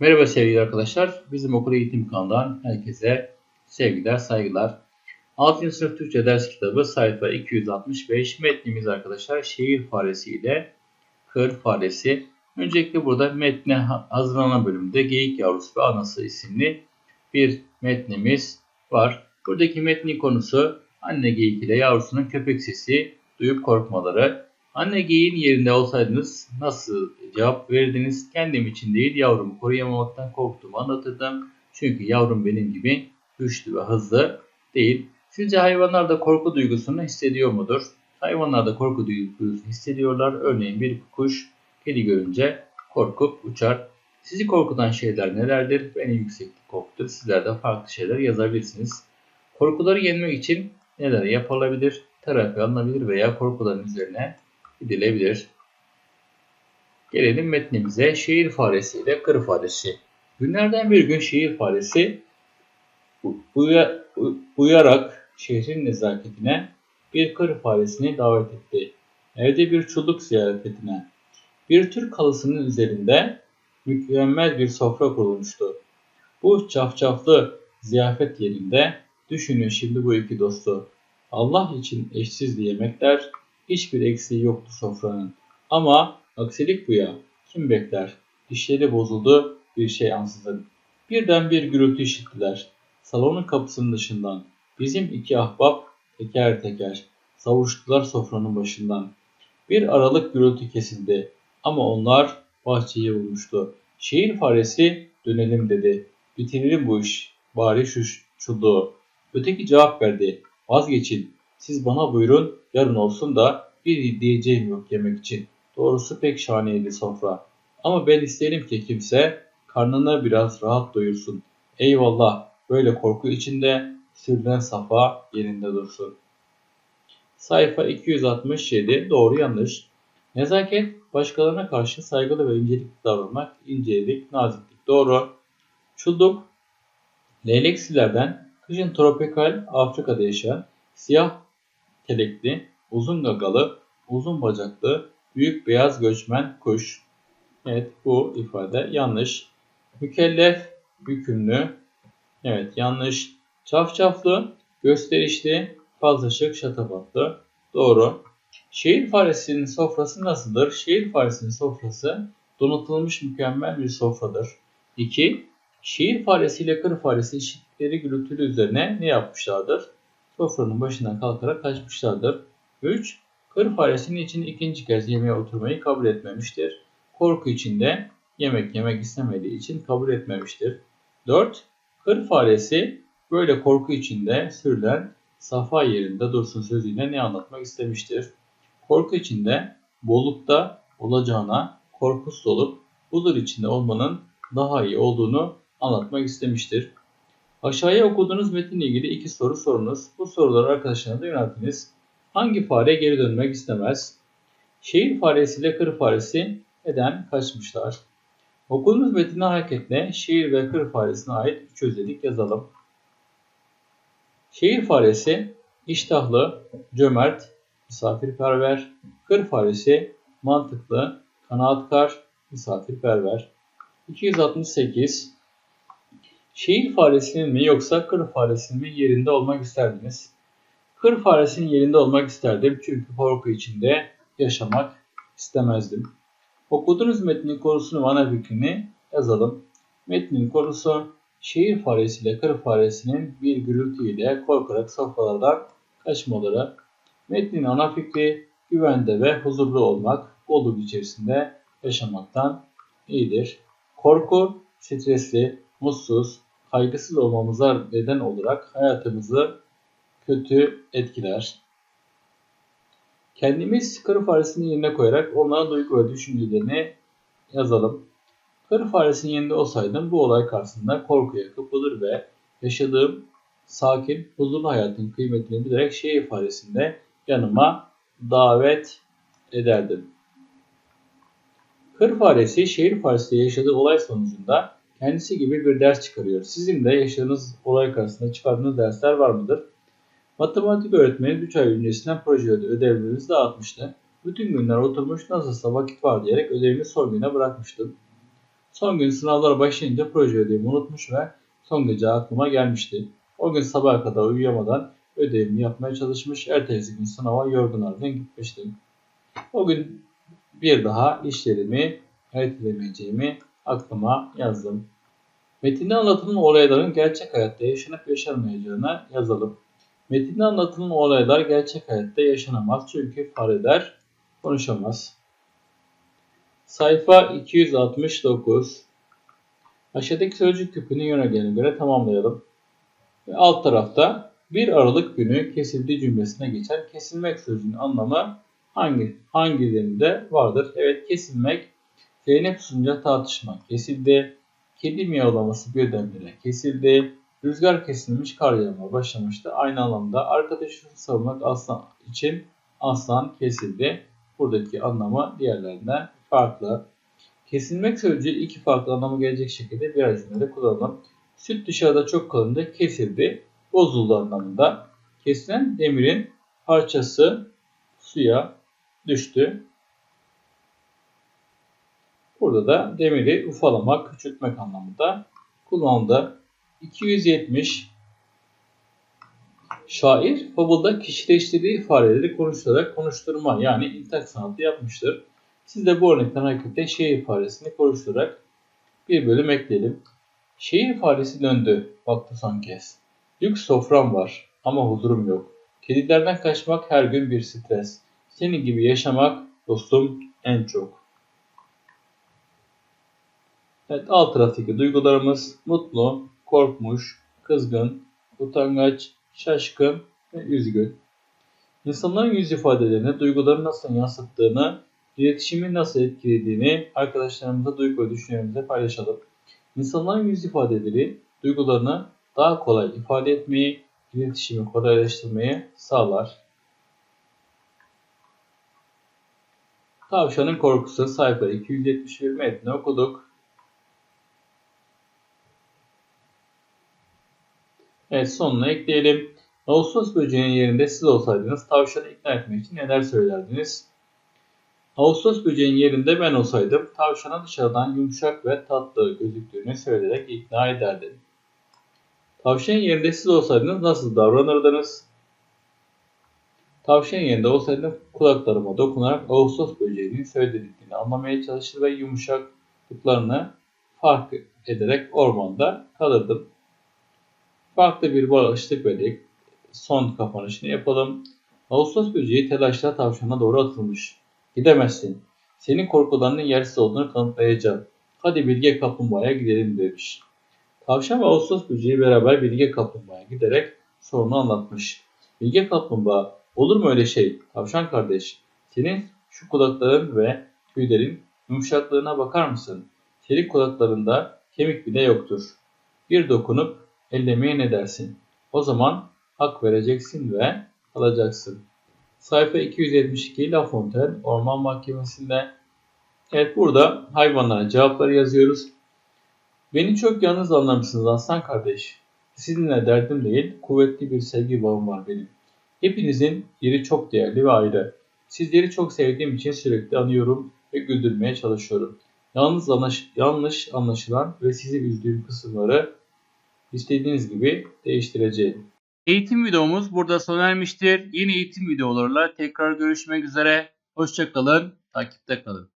Merhaba sevgili arkadaşlar. Bizim okul eğitim kanalından herkese sevgiler, saygılar. 6. sınıf Türkçe ders kitabı sayfa 265. Metnimiz arkadaşlar şehir faresi ile kır faresi. Öncelikle burada metne hazırlanan bölümde geyik yavrusu ve anası isimli bir metnimiz var. Buradaki metnin konusu anne geyik ile yavrusunun köpek sesi duyup korkmaları. Anne geyiğin yerinde olsaydınız nasıl cevap verdiniz? Kendim için değil yavrumu koruyamamaktan korktuğumu anlatırdım. Çünkü yavrum benim gibi güçlü ve hızlı değil. Sizce hayvanlar da korku duygusunu hissediyor mudur? Hayvanlar da korku duygusunu hissediyorlar. Örneğin bir kuş kedi görünce korkup uçar. Sizi korkutan şeyler nelerdir? Beni yükseklik korkutur. Sizler de farklı şeyler yazabilirsiniz. Korkuları yenmek için neler yapılabilir? Terapi alınabilir veya korkuların üzerine gidilebilir. Gelelim metnimize. Şehir faresi ile kır faresi. Günlerden bir gün şehir faresi uya, uyarak şehrin nezaketine bir kır faresini davet etti. Evde bir çulluk ziyaretine. Bir Türk halısının üzerinde mükemmel bir sofra kurulmuştu. Bu cafcaflı ziyafet yerinde düşünün şimdi bu iki dostu. Allah için eşsiz yemekler, hiçbir eksiği yoktu sofranın. Ama aksilik bu ya, kim bekler? Dişleri bozuldu, bir şey ansızın. Birden bir gürültü işittiler. Salonun kapısının dışından. Bizim iki ahbap teker teker savuştular sofranın başından. Bir aralık gürültü kesildi. Ama onlar bahçeyi bulmuştu. Şehir faresi dönelim dedi. Bitirelim bu iş. Bari şu çulluğu. Öteki cevap verdi. Vazgeçin. Siz bana buyurun. Yarın olsun da bir diyeceğim yok yemek için. Doğrusu pek şahaneydi sofra. Ama ben isterim ki kimse karnını biraz rahat doyursun. Eyvallah böyle korku içinde sürülen safa yerinde dursun. Sayfa 267 doğru yanlış. Nezaket başkalarına karşı saygılı ve incelikli davranmak, incelik, naziklik doğru. Çulduk Leyleksilerden kışın tropikal Afrika'da yaşayan siyah telekli, uzun gagalı, uzun bacaklı, büyük beyaz göçmen kuş. Evet bu ifade yanlış. Mükellef, hükümlü. Evet yanlış. Çafçaflı, gösterişli, fazla şık, şatafatlı. Doğru. Şehir faresinin sofrası nasıldır? Şehir faresinin sofrası donatılmış mükemmel bir sofradır. 2. Şehir faresi ile kır faresi işittikleri gürültülü üzerine ne yapmışlardır? Sofranın başına kalkarak kaçmışlardır. 3. Kır faresinin için ikinci kez yemeğe oturmayı kabul etmemiştir. Korku içinde yemek yemek istemediği için kabul etmemiştir. 4. Kır faresi böyle korku içinde sürülen safa yerinde dursun sözüyle ne anlatmak istemiştir? Korku içinde bollukta olacağına korkusuz olup huzur içinde olmanın daha iyi olduğunu anlatmak istemiştir. Aşağıya okuduğunuz metinle ilgili iki soru sorunuz. Bu soruları arkadaşlarınıza yöneltiniz. Hangi fare geri dönmek istemez? Şehir faresi ile kır faresi neden kaçmışlar? Okuduğumuz metine hareketle şehir ve kır faresine ait üç özellik yazalım. Şehir faresi iştahlı, cömert, misafirperver, kır faresi mantıklı, kanaatkar, misafirperver. 268 Şehir faresinin mi yoksa kır faresinin mi yerinde olmak isterdiniz? Kır faresinin yerinde olmak isterdim çünkü korku içinde yaşamak istemezdim. Okuduğunuz metnin konusunu ve ana fikrini yazalım. Metnin konusu şehir faresi ile kır faresinin bir gürültüyle korkarak sofralardan kaçmaları. Metnin ana fikri güvende ve huzurlu olmak, bolluk içerisinde yaşamaktan iyidir. Korku, stresli, mutsuz, kaygısız olmamıza neden olarak hayatımızı kötü etkiler. Kendimiz kır faresinin yerine koyarak onlara duygu ve düşüncelerini yazalım. Kır faresinin yerinde olsaydım bu olay karşısında korkuya kapılır ve yaşadığım sakin, huzurlu hayatın kıymetini bilerek şehir faresinde yanıma davet ederdim. Kır faresi şehir faresiyle yaşadığı olay sonucunda kendisi gibi bir ders çıkarıyor. Sizin de yaşadığınız olay karşısında çıkardığınız dersler var mıdır? Matematik öğretmeni 3 ay öncesinden projede ödevlerimizi dağıtmıştı. Bütün günler oturmuş nasılsa vakit var diyerek ödevimi son güne bırakmıştım. Son gün sınavlara başlayınca proje ödevimi unutmuş ve son gece aklıma gelmişti. O gün sabaha kadar uyuyamadan ödevimi yapmaya çalışmış. Ertesi gün sınava yorgun argın gitmiştim. O gün bir daha işlerimi ertelemeyeceğimi aklıma yazdım. Metinde anlatılan olayların gerçek hayatta yaşanıp yaşanmayacağına yazalım. Metinde anlatılan olaylar gerçek hayatta yaşanamaz çünkü fareler konuşamaz. Sayfa 269 Aşağıdaki sözcük küpünün yönergeline göre tamamlayalım. Ve alt tarafta 1 Aralık günü kesildi cümlesine geçen kesilmek sözcüğünün anlamı hangi hangilerinde vardır? Evet kesilmek Zeynep susunca tartışmak kesildi. Kedi miyavlaması birdenbire kesildi. Rüzgar kesilmiş kar yağmaya başlamıştı. Aynı anlamda arkadaşını savunmak aslan için aslan kesildi. Buradaki anlamı diğerlerinden farklı. Kesilmek sözcüğü iki farklı anlamı gelecek şekilde birer cümlede kullanalım. Süt dışarıda çok kalındı, kesildi, bozuldu anlamında. Kesilen demirin parçası suya düştü. Burada da demiri ufalamak, küçültmek anlamında kullanıldı. 270 Şair fabulda kişileştirdiği ifadeleri konuşturarak konuşturma yani intak sanatı yapmıştır. Siz de bu örnekten hareketle şehir ifadesini konuşturarak bir bölüm ekleyelim. Şehir ifadesi döndü, baktı son kez. Lüks sofram var ama huzurum yok. Kedilerden kaçmak her gün bir stres. Senin gibi yaşamak dostum en çok. Evet alt taraftaki duygularımız mutlu, korkmuş, kızgın, utangaç, şaşkın ve üzgün. İnsanların yüz ifadelerini, duyguları nasıl yansıttığını, iletişimi nasıl etkilediğini arkadaşlarımızla duygu ve düşüncelerimize paylaşalım. İnsanların yüz ifadeleri duygularını daha kolay ifade etmeyi, iletişimi kolaylaştırmayı sağlar. Tavşanın korkusu sayfa 271 metni okuduk. Evet sonuna ekleyelim. Ağustos böceğinin yerinde siz olsaydınız tavşanı ikna etmek için neler söylerdiniz? Ağustos böceğinin yerinde ben olsaydım tavşana dışarıdan yumuşak ve tatlı gözüktüğünü söyleyerek ikna ederdim. Tavşanın yerinde siz olsaydınız nasıl davranırdınız? Tavşanın yerinde olsaydım kulaklarıma dokunarak Ağustos böceğinin söylediklerini anlamaya çalışır ve yumuşaklıklarını fark ederek ormanda kalırdım. Farklı bir bağışlık vererek son kapanışını yapalım. Ağustos böceği telaşla tavşana doğru atılmış. Gidemezsin. Senin korkularının yersiz olduğunu kanıtlayacağım. Hadi Bilge Kaplumbağa'ya gidelim demiş. Tavşan ve Ağustos böceği beraber Bilge Kaplumbağa'ya giderek sorunu anlatmış. Bilge Kaplumbağa, olur mu öyle şey? Tavşan kardeş, senin şu kulakların ve tüylerin yumuşaklığına bakar mısın? Senin kulaklarında kemik bile yoktur. Bir dokunup ellemeye ne dersin? O zaman hak vereceksin ve alacaksın. Sayfa 272 La Fontaine Orman Mahkemesi'nde. Evet burada hayvanlara cevapları yazıyoruz. Beni çok yalnız anlamışsınız aslan kardeş. Sizinle derdim değil, kuvvetli bir sevgi bağım var benim. Hepinizin yeri çok değerli ve ayrı. Sizleri çok sevdiğim için sürekli anıyorum ve güldürmeye çalışıyorum. Yalnız anlaş yanlış anlaşılan ve sizi üzdüğüm kısımları istediğiniz gibi değiştireceğim. Eğitim videomuz burada sona ermiştir. Yeni eğitim videolarıyla tekrar görüşmek üzere. Hoşçakalın, takipte kalın.